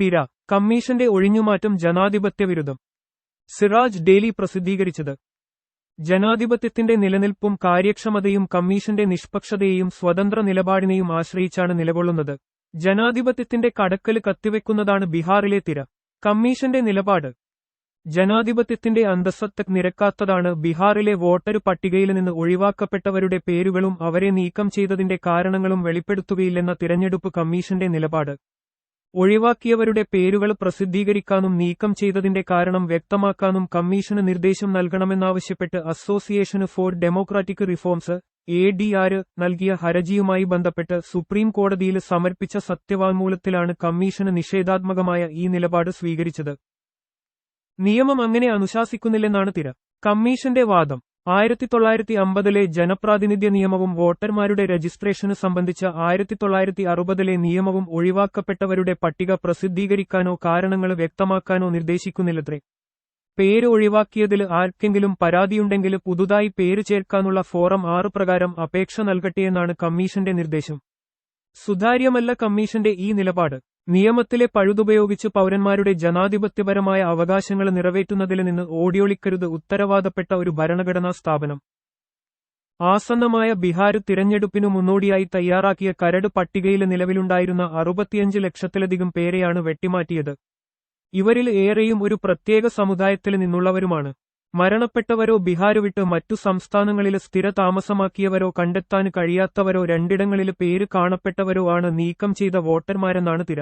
തിര കമ്മീഷന്റെ ഒഴിഞ്ഞുമാറ്റം ജനാധിപത്യ വിരുദ്ധം. സിറാജ് ഡെയിലി പ്രസിദ്ധീകരിച്ചത്. ജനാധിപത്യത്തിന്റെ നിലനിൽപ്പും കാര്യക്ഷമതയും കമ്മീഷന്റെ നിഷ്പക്ഷതയെയും സ്വതന്ത്ര നിലപാടിനെയും ആശ്രയിച്ചാണ് നിലകൊള്ളുന്നത്. ജനാധിപത്യത്തിന്റെ കടക്കൽ കത്തിവെക്കുന്നതാണ് ബീഹാറിലെ തിര. കമ്മീഷന്റെ നിലപാട്. ജനാധിപത്യത്തിന്റെ അന്തസ്സത്ത് നിരക്കാത്തതാണ് ബീഹാറിലെ വോട്ടർ പട്ടികയിൽ നിന്ന് ഒഴിവാക്കപ്പെട്ടവരുടെ പേരുകളും അവരെ നീക്കം ചെയ്തതിന്റെ കാരണങ്ങളും വെളിപ്പെടുത്തുകയില്ലെന്ന തിരഞ്ഞെടുപ്പ് കമ്മീഷന്റെ നിലപാട്. ഒഴിവാക്കിയവരുടെ പേരുകൾ പ്രസിദ്ധീകരിക്കാനും നീക്കം ചെയ്തതിന്റെ കാരണം വ്യക്തമാക്കാനും കമ്മീഷന് നിർദ്ദേശം നൽകണമെന്നാവശ്യപ്പെട്ട് association for democratic reforms A D R നൽകിയ ഹർജിയുമായി ബന്ധപ്പെട്ട് സുപ്രീം കോടതിയിൽ സമർപ്പിച്ച സത്യവാങ്മൂലത്തിലാണ് കമ്മീഷന് നിഷേധാത്മകമായ ഈ നിലപാട് സ്വീകരിച്ചത്. നിയമം അങ്ങനെ അനുശാസിക്കുന്നില്ലെന്നാണ് തിര. കമ്മീഷന്റെ വാദം. ആയിരത്തി തൊള്ളായിരത്തി അമ്പതിലെ ജനപ്രാതിനിധ്യ നിയമവും വോട്ടർമാരുടെ രജിസ്ട്രേഷന് സംബന്ധിച്ച ആയിരത്തി തൊള്ളായിരത്തി അറുപതിലെ നിയമവും ഒഴിവാക്കപ്പെട്ടവരുടെ പട്ടിക പ്രസിദ്ധീകരിക്കാനോ കാരണങ്ങൾ വ്യക്തമാക്കാനോ നിർദ്ദേശിക്കുന്നില്ലത്രേ. പേര് ഒഴിവാക്കിയതിൽ ആർക്കെങ്കിലും പരാതിയുണ്ടെങ്കിൽ പുതുതായി പേര് ചേർക്കാനുള്ള ഫോറം ആറ് പ്രകാരം അപേക്ഷ നൽകട്ടെയെന്നാണ് കമ്മീഷന്റെ നിർദ്ദേശം. സുതാര്യമല്ല കമ്മീഷന്റെ ഈ നിലപാട്. നിയമത്തിലെ പഴുതുപയോഗിച്ച് പൌരന്മാരുടെ ജനാധിപത്യപരമായ അവകാശങ്ങൾ നിറവേറ്റുന്നതിൽ നിന്ന് ഓടിയൊളിക്കരുത് ഉത്തരവാദപ്പെട്ട ഒരു ഭരണഘടനാ സ്ഥാപനം. ആസന്നമായ ബിഹാർ തിരഞ്ഞെടുപ്പിനു മുന്നോടിയായി തയ്യാറാക്കിയ കരട് പട്ടികയിൽ നിലവിലുണ്ടായിരുന്ന അറുപത്തിയഞ്ച് ലക്ഷത്തിലധികം പേരെയാണ് വെട്ടിമാറ്റിയത്. ഇവരിൽ ഏറെയും ഒരു പ്രത്യേക സമുദായത്തിൽ നിന്നുള്ളവരുമാണ്. മരണപ്പെട്ടവരോ ബിഹാര് വിട്ട് മറ്റു സംസ്ഥാനങ്ങളിൽ സ്ഥിര താമസമാക്കിയവരോ കണ്ടെത്താൻ കഴിയാത്തവരോ രണ്ടിടങ്ങളിൽ പേര് കാണപ്പെട്ടവരോ ആണ് നീക്കം ചെയ്ത വോട്ടർമാരെന്നാണ് തിര.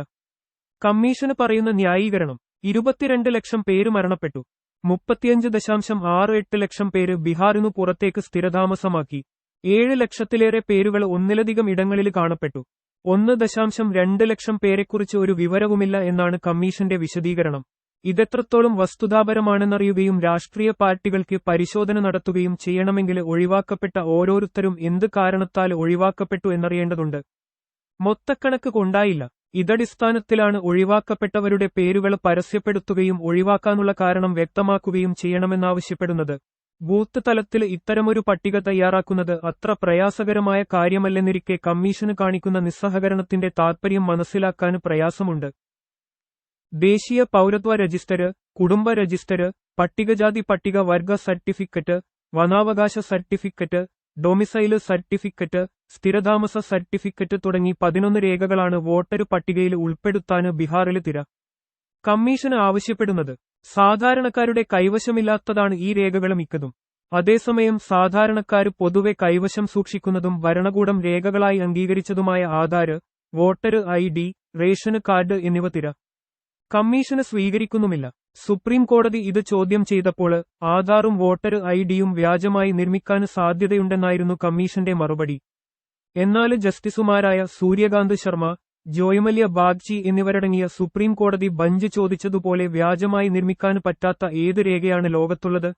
കമ്മീഷന് പറയുന്ന ന്യായീകരണം ഇരുപത്തിരണ്ട് ലക്ഷം പേര് മരണപ്പെട്ടു മുപ്പത്തിയഞ്ച് ദശാംശം ആറ് എട്ട് ലക്ഷം പേര് ബീഹാറിനു പുറത്തേക്ക് സ്ഥിരതാമസമാക്കി ഏഴ് ലക്ഷത്തിലേറെ പേരുകൾ ഒന്നിലധികം ഇടങ്ങളിൽ കാണപ്പെട്ടു ഒന്ന് ദശാംശം രണ്ട് ലക്ഷം പേരെക്കുറിച്ച് ഒരു വിവരവുമില്ല എന്നാണ് കമ്മീഷന്റെ വിശദീകരണം. ഇതെത്രത്തോളം വസ്തുതാപരമാണെന്നറിയുകയും രാഷ്ട്രീയ പാർട്ടികൾക്ക് പരിശോധന നടത്തുകയും ചെയ്യണമെങ്കിൽ ഒഴിവാക്കപ്പെട്ട ഓരോരുത്തരും എന്ത് കാരണത്താൽ ഒഴിവാക്കപ്പെട്ടു എന്നറിയേണ്ടതുണ്ട്. മൊത്തക്കണക്ക് കൊണ്ടായില്ല. ഇതടിസ്ഥാനത്തിലാണ് ഒഴിവാക്കപ്പെട്ടവരുടെ പേരുകൾ പരസ്യപ്പെടുത്തുകയും ഒഴിവാക്കാനുള്ള കാരണം വ്യക്തമാക്കുകയും ചെയ്യണമെന്നാവശ്യപ്പെടുന്നത്. ബൂത്ത് തലത്തിൽ ഇത്തരമൊരു പട്ടിക തയ്യാറാക്കുന്നത് അത്ര പ്രയാസകരമായ കാര്യമല്ലെന്നിരിക്കെ കമ്മീഷന് കാണിക്കുന്ന നിസ്സഹകരണത്തിന്റെ താൽപര്യം മനസ്സിലാക്കാൻ പ്രയാസമുണ്ട്. ദേശീയ പൗരത്വ രജിസ്റ്റര് കുടുംബ രജിസ്റ്റര് പട്ടികജാതി പട്ടിക വർഗ സർട്ടിഫിക്കറ്റ് വനാവകാശ സർട്ടിഫിക്കറ്റ് ഡൊമിസൈൽ സർട്ടിഫിക്കറ്റ് സ്ഥിരതാമസ സർട്ടിഫിക്കറ്റ് തുടങ്ങി പതിനൊന്ന് രേഖകളാണ് വോട്ടർ പട്ടികയിൽ ഉൾപ്പെടുത്താന് ബീഹാറിൽ തിര. കമ്മീഷന് ആവശ്യപ്പെടുന്നത് സാധാരണക്കാരുടെ കൈവശമില്ലാത്തതാണ് ഈ രേഖകൾ മിക്കതും. അതേസമയം സാധാരണക്കാർ പൊതുവെ കൈവശം സൂക്ഷിക്കുന്നതും ഭരണകൂടം രേഖകളായി അംഗീകരിച്ചതുമായ Aadhaar voter I D ration card എന്നിവ തിര. കമ്മീഷന് സ്വീകരിക്കുന്നുമില്ല. സുപ്രീം കോടതി ഇത് ചോദ്യം ചെയ്തപ്പോൾ ആധാറും വോട്ടർ ഐ ഡിയും വ്യാജമായി നിർമ്മിക്കാൻ സാധ്യതയുണ്ടെന്നായിരുന്നു കമ്മീഷന്റെ മറുപടി. എന്നാൽ ജസ്റ്റിസുമാരായ സൂര്യകാന്ത് ശർമ്മ ജോയ്മല്യ ബാഗ്ചി എന്നിവരടങ്ങിയ സുപ്രീം കോടതി ബഞ്ച് ചോദിച്ചതുപോലെ വ്യാജമായി നിർമ്മിക്കാൻ പറ്റാത്ത ഏത് രേഖയാണ് ലോകത്തുള്ളത്?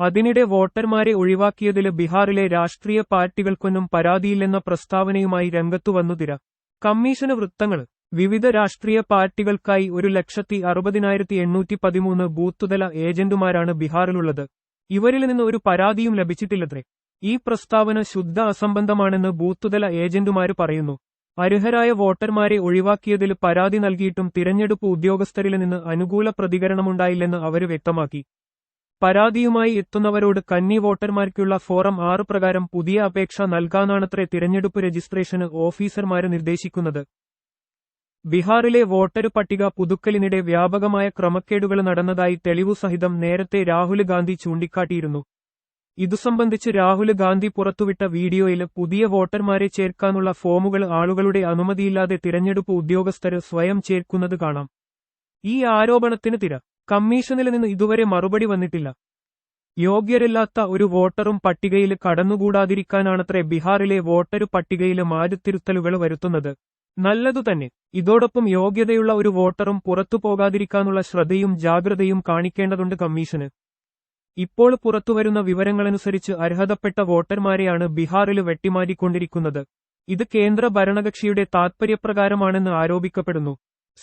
അതിനിടെ വോട്ടർമാരെ ഒഴിവാക്കിയതിൽ ബീഹാറിലെ രാഷ്ട്രീയ പാർട്ടികൾക്കൊന്നും പരാതിയില്ലെന്ന പ്രസ്താവനയുമായി രംഗത്തു വന്നു തിര. കമ്മീഷന് വൃത്തങ്ങൾ വിവിധ രാഷ്ട്രീയ പാർട്ടികൾക്കായി ഒരു ലക്ഷത്തി അറുപതിനായിരത്തി എണ്ണൂറ്റി പതിമൂന്ന് ബൂത്തുതല ഏജന്റുമാരാണ് ബീഹാറിലുള്ളത്. ഇവരിൽ നിന്ന് ഒരു പരാതിയും ലഭിച്ചിട്ടില്ലത്രേ. ഈ പ്രസ്താവന ശുദ്ധ അസംബന്ധമാണെന്ന് ബൂത്തുതല ഏജന്റുമാര് പറയുന്നു. അർഹരായ വോട്ടർമാരെ ഒഴിവാക്കിയതിൽ പരാതി നൽകിയിട്ടും തിരഞ്ഞെടുപ്പ് ഉദ്യോഗസ്ഥരിൽ നിന്ന് അനുകൂല പ്രതികരണമുണ്ടായില്ലെന്ന് അവർ വ്യക്തമാക്കി. പരാതിയുമായി എത്തുന്നവരോട് കന്നി വോട്ടർമാർക്കുള്ള ഫോറം ആറ് പ്രകാരം പുതിയ അപേക്ഷ നൽകാനാണത്രേ തിരഞ്ഞെടുപ്പ് രജിസ്ട്രേഷന് ഓഫീസർമാര് നിർദ്ദേശിക്കുന്നത്. ബീഹാറിലെ വോട്ടർ പട്ടിക പുതുക്കലിനിടെ വ്യാപകമായ ക്രമക്കേടുകൾ നടന്നതായി തെളിവു സഹിതം നേരത്തെ രാഹുൽ ഗാന്ധി ചൂണ്ടിക്കാട്ടിയിരുന്നു. ഇതുസംബന്ധിച്ച് രാഹുൽ ഗാന്ധി പുറത്തുവിട്ട വീഡിയോയിൽ പുതിയ വോട്ടർമാരെ ചേർക്കാനുള്ള ഫോമുകൾ ആളുകളുടെ അനുമതിയില്ലാതെ തിരഞ്ഞെടുപ്പ് ഉദ്യോഗസ്ഥർ സ്വയം ചേർക്കുന്നത് കാണാം. ഈ ആരോപണത്തിന് തിര കമ്മീഷനിൽ നിന്ന് ഇതുവരെ മറുപടി വന്നിട്ടില്ല. യോഗ്യരല്ലാത്ത ഒരു വോട്ടറും പട്ടികയിൽ കടന്നുകൂടാതിരിക്കാനാണത്രേ ബീഹാറിലെ വോട്ടർ പട്ടികയിൽ മാറ്റിത്തിരുത്തലുകൾ വരുത്തുന്നത്. നല്ലതുതന്നെ. ഇതോടൊപ്പം യോഗ്യതയുള്ള ഒരു വോട്ടറും പുറത്തു പോകാതിരിക്കാനുള്ള ശ്രദ്ധയും ജാഗ്രതയും കാണിക്കേണ്ടതുണ്ട് കമ്മീഷന്. ഇപ്പോൾ പുറത്തുവരുന്ന വിവരങ്ങളനുസരിച്ച് അർഹതപ്പെട്ട വോട്ടർമാരെയാണ് ബീഹാറിൽ വെട്ടിമാറ്റിക്കൊണ്ടിരിക്കുന്നത്. ഇത് കേന്ദ്ര ഭരണകക്ഷിയുടെ താത്പര്യപ്രകാരമാണെന്ന് ആരോപിക്കപ്പെടുന്നു.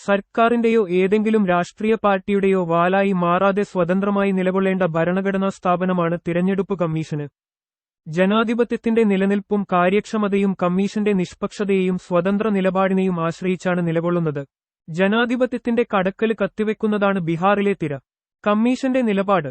സർക്കാരിന്റെയോ ഏതെങ്കിലും രാഷ്ട്രീയ പാർട്ടിയുടെയോ വാലായി മാറാതെ സ്വതന്ത്രമായി നിലകൊള്ളേണ്ട ഭരണഘടനാ സ്ഥാപനമാണ് തിരഞ്ഞെടുപ്പ് കമ്മീഷന്. ജനാധിപത്യത്തിന്റെ നിലനിൽപ്പും കാര്യക്ഷമതയും കമ്മീഷന്റെ നിഷ്പക്ഷതയെയും സ്വതന്ത്ര നിലപാടിനെയും ആശ്രയിച്ചാണ് നിലകൊള്ളുന്നത്. ജനാധിപത്യത്തിന്റെ കടക്കൽ കത്തിവെക്കുന്നതാണ് ബീഹാറിലെ തിര. കമ്മീഷന്റെ നിലപാട്.